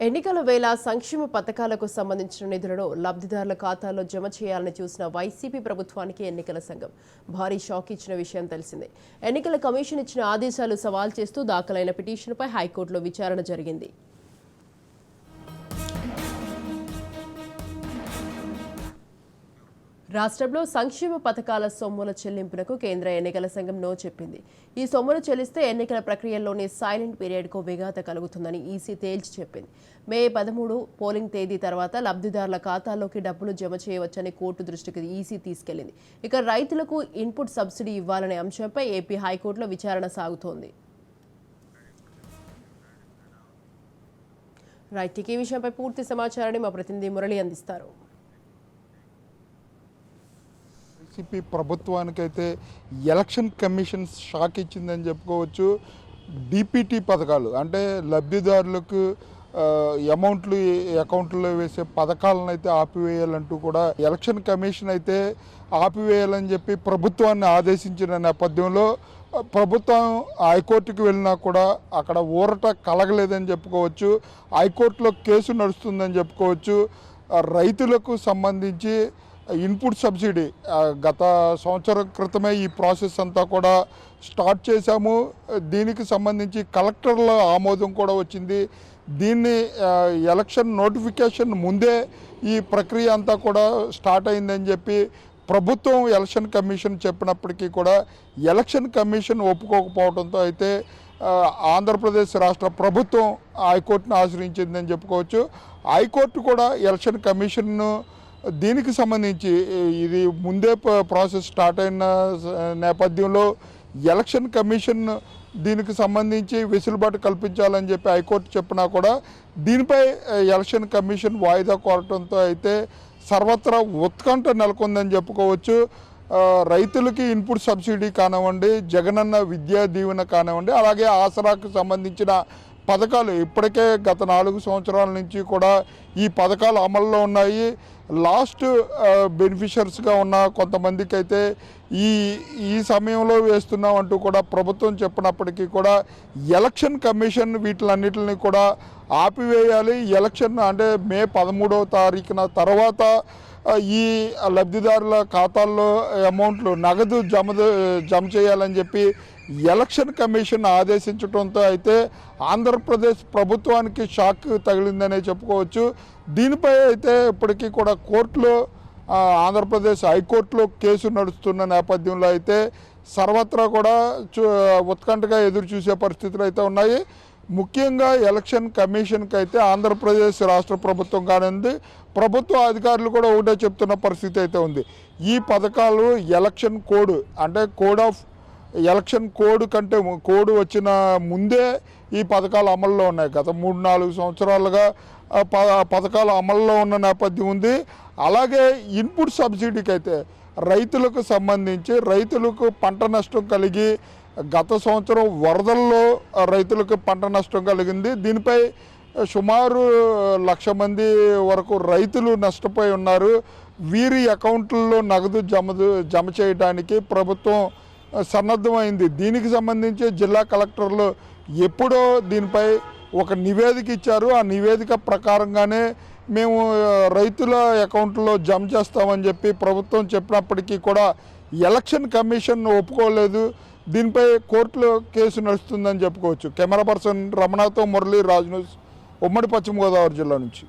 ఎన్నికల వేళ సంక్షేమ పథకాలకు సంబంధించిన నిధులను లబ్ధిదారుల ఖాతాల్లో జమ చేయాలని చూసిన వైసీపీ ప్రభుత్వానికి ఎన్నికల సంఘం భారీ షాక్ ఇచ్చిన విషయం తెలిసిందే. ఎన్నికల కమిషన్ ఇచ్చిన ఆదేశాలు సవాల్ చేస్తూ దాఖలైన పిటిషన్పై హైకోర్టులో విచారణ జరిగింది. రాష్ట్రంలో సంక్షేమ పథకాల సొమ్ముల చెల్లింపునకు కేంద్ర ఎన్నికల సంఘం నో చెప్పింది. ఈ సొమ్ములు చెల్లిస్తే ఎన్నికల ప్రక్రియలోని సైలెంట్ పీరియడ్కు విఘాత కలుగుతుందని ఈసీ తేల్చి చెప్పింది. మే పదమూడు పోలింగ్ తేదీ తర్వాత లబ్ధిదారుల ఖాతాల్లోకి డబ్బులు జమ చేయవచ్చని కోర్టు దృష్టికి ఈసీ తీసుకెళ్ళింది. ఇక రైతులకు ఇన్పుట్ సబ్సిడీ ఇవ్వాలనే అంశంపై ఏపీ హైకోర్టులో విచారణ సాగుతోంది. రైట్ ఈ విషయంపై పూర్తి సమాచారాన్ని మా ప్రతినిధి మురళి అందిస్తారు. వైసీపీ ప్రభుత్వానికైతే ఎలక్షన్ కమిషన్ షాక్ ఇచ్చిందని చెప్పుకోవచ్చు. డిపిటి పథకాలు అంటే లబ్ధిదారులకు అమౌంట్లు అకౌంట్లో వేసే పథకాలను అయితే ఆపివేయాలంటూ కూడా ఎలక్షన్ కమిషన్ అయితే ఆపివేయాలని చెప్పి ప్రభుత్వాన్ని ఆదేశించిన నేపథ్యంలో ప్రభుత్వం హైకోర్టుకు వెళ్ళినా కూడా అక్కడ ఊరట కలగలేదని చెప్పుకోవచ్చు. హైకోర్టులో కేసు నడుస్తుందని చెప్పుకోవచ్చు. రైతులకు సంబంధించి ఇన్పుట్ సబ్సిడీ. గత సంవత్సరం క్రితమే ఈ ప్రాసెస్ అంతా కూడా స్టార్ట్ చేశాము. దీనికి సంబంధించి కలెక్టర్ల ఆమోదం కూడా వచ్చింది. దీన్ని ఎలక్షన్ నోటిఫికేషన్ ముందే ఈ ప్రక్రియ అంతా కూడా స్టార్ట్ అయిందని చెప్పి ప్రభుత్వం ఎలక్షన్ కమిషన్ చెప్పినప్పటికీ కూడా ఎలక్షన్ కమిషన్ ఒప్పుకోకపోవడంతో అయితే ఆంధ్రప్రదేశ్ రాష్ట్ర ప్రభుత్వం హైకోర్టును ఆశ్రయించిందని చెప్పుకోవచ్చు. హైకోర్టు కూడా ఎలక్షన్ కమిషన్ను దీనికి సంబంధించి ఇది ముందే ప్రాసెస్ స్టార్ట్ అయిన నేపథ్యంలో ఎలక్షన్ కమిషన్ దీనికి సంబంధించి వెసులుబాటు కల్పించాలని చెప్పి హైకోర్టు చెప్పినా కూడా దీనిపై ఎలక్షన్ కమిషన్ వాయిదా కోరటంతో అయితే సర్వత్రా ఉత్కంఠ నెలకొందని చెప్పుకోవచ్చు. రైతులకి ఇన్పుట్ సబ్సిడీ కానివ్వండి జగనన్న విద్యా దీవెన కానివ్వండి అలాగే ఆసరాకు సంబంధించిన పథకాలు ఇప్పటికే గత నాలుగు సంవత్సరాల నుంచి కూడా ఈ పథకాలు అమల్లో ఉన్నాయి. లాస్ట్ బెనిఫిషర్స్గా ఉన్న కొంతమందికి అయితే ఈ ఈ సమయంలో వేస్తున్నాం అంటూ కూడా ప్రభుత్వం చెప్పినప్పటికీ కూడా ఎలక్షన్ కమిషన్ వీటిలన్నిటిని కూడా ఆపివేయాలి. ఎలక్షన్ అంటే మే పదమూడవ తారీఖున తర్వాత ఈ లబ్ధిదారుల ఖాతాల్లో అమౌంట్లు నగదు జమ జమ చేయాలని చెప్పి ఎలక్షన్ కమిషన్ ఆదేశించడంతో అయితే ఆంధ్రప్రదేశ్ ప్రభుత్వానికి షాక్ తగిలిందనే చెప్పుకోవచ్చు. దీనిపై అయితే ఇప్పటికీ కూడా కోర్టులో ఆంధ్రప్రదేశ్ హైకోర్టులో కేసు నడుస్తున్న నేపథ్యంలో అయితే సర్వత్రా కూడా చూ ఉత్కంఠగా ఎదురు చూసే పరిస్థితులు అయితే ఉన్నాయి. ముఖ్యంగా ఎలక్షన్ కమిషన్కి అయితే ఆంధ్రప్రదేశ్ రాష్ట్ర ప్రభుత్వం కానింది. ప్రభుత్వ అధికారులు కూడా ఒకటే చెప్తున్న పరిస్థితి అయితే ఉంది. ఈ పథకాలు ఎలక్షన్ కోడ్ అంటే కోడ్ ఆఫ్ ఎలక్షన్ కోడ్ కంటే కోడ్ వచ్చిన ముందే ఈ పథకాలు అమల్లో ఉన్నాయి గత మూడు నాలుగు సంవత్సరాలుగా. ప- పథకాలు అమల్లో ఉన్న నేపథ్యం ఉంది. అలాగే ఇన్పుట్ సబ్సిడీకి అయితే రైతులకు సంబంధించి రైతులకు పంట నష్టం కలిగి గత సంవత్సరం వరదల్లో రైతులకు పంట నష్టం కలిగింది. దీనిపై సుమారు లక్ష మంది వరకు రైతులు నష్టపోయి ఉన్నారు. వీరి అకౌంట్లలో నగదు జమ జమ చేయడానికి ప్రభుత్వం సన్నద్ధమైంది. దీనికి సంబంధించి జిల్లా కలెక్టర్లు ఎప్పుడో దీనిపై ఒక నివేదిక ఇచ్చారు. ఆ నివేదిక ప్రకారంగానే మేము రైతుల అకౌంట్లో జమ చేస్తామని చెప్పి ప్రభుత్వం చెప్పినప్పటికీ కూడా ఎలక్షన్ కమిషన్ ఒప్పుకోలేదు. దీనిపై కోర్టులో కేసు నడుస్తుందని చెప్పుకోవచ్చు. కెమెరా పర్సన్ రమణతో మురళీ రాజ్ న్యూస్ ఉమ్మడి పశ్చిమ గోదావరి జిల్లా నుంచి.